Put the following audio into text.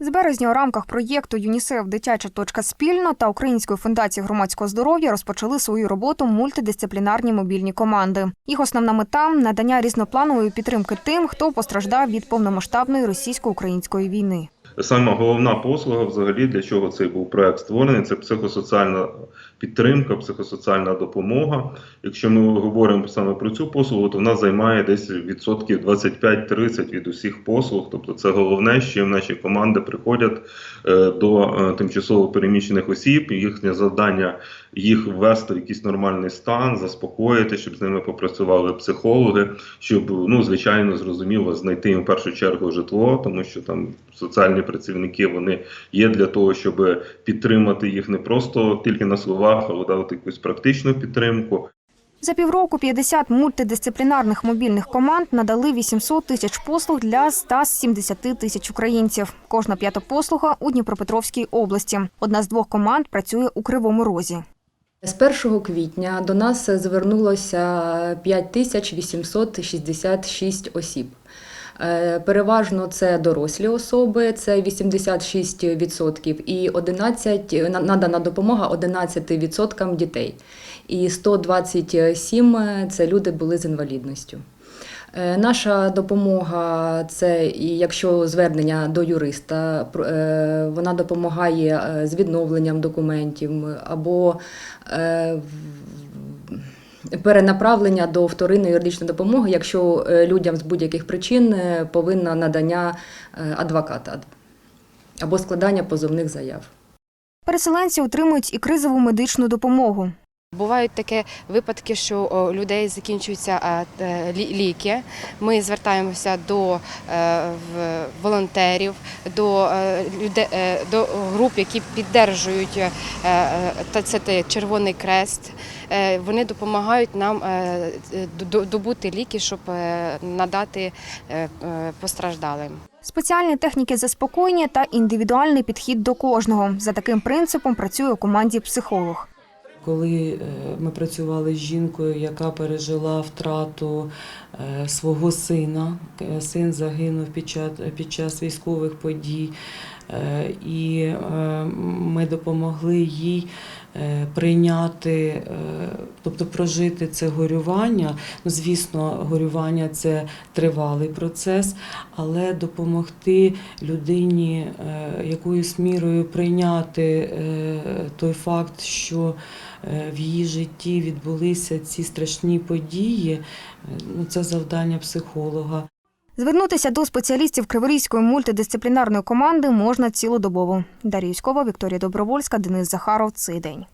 З березня у рамках проєкту ЮНІСЕФ Дитяча точка спільно та Української фундації громадського здоров'я розпочали свою роботу мультидисциплінарні мобільні команди. Їх основна мета надання різнопланової підтримки тим, хто постраждав від повномасштабної російсько-української війни. Саме головна послуга, взагалі, для чого цей був проект створений, це психосоціальна підтримка, психосоціальна допомога. Якщо ми говоримо саме про цю послугу, то вона займає десь відсотків 25-30 від усіх послуг. Тобто, це головне, чим наші команди приходять е, до е, тимчасово переміщених осіб. Їхнє завдання їх ввести в якийсь нормальний стан, заспокоїти, щоб з ними попрацювали психологи, щоб ну звичайно зрозуміло знайти їм в першу чергу житло, тому що там соціальні працівники вони є для того, щоб підтримати їх не просто тільки на словах, але дати якусь практичну підтримку. За півроку 50 мультидисциплінарних мобільних команд надали 800 тисяч послуг для 170 тисяч українців. Кожна п'ята послуга у Дніпропетровській області. Одна з двох команд працює у Кривому Розі. З 1 квітня до нас звернулося 5866 осіб. Е, Переважно це дорослі особи, це 86%, і 11, надана допомога 11% дітей. І 127 – це люди були з інвалідністю. Е, Наша допомога це якщо звернення до юриста, е, вона допомагає е, з відновленням документів або е, перенаправлення до вторинної юридичної допомоги, якщо е, людям з будь-яких причин повинно повинна надання е, адвоката або складання позовних заяв. Переселенці отримують і кризову медичну допомогу. Бувають такі випадки, що у людей закінчуються е, лі- ліки. Ми звертаємося до е, волонтерів, до е, люде- е, до груп, які та це Червоний Крест. Вони допомагають нам добути ліки, щоб надати постраждалим. Спеціальні техніки заспокоєння та індивідуальний підхід до кожного. За таким принципом працює у команді психолог. Коли е, ми працювали з жінкою, яка пережила втрату е, свого сина, Е, син загинув під час, під час військових подій, і ми допомогли їй прийняти, е, тобто прожити це горювання. Ну, звісно, горювання це тривалий процес, але допомогти людині е, якоюсь мірою прийняти е, той факт, що е, в її житті відбулися ці страшні події, е, ну, це завдання психолога. Звернутися до спеціалістів Криворізької мультидисциплінарної команди можна цілодобово. Дар'я Юськова, Вікторія Добровольська, Денис Захаров. Цей день.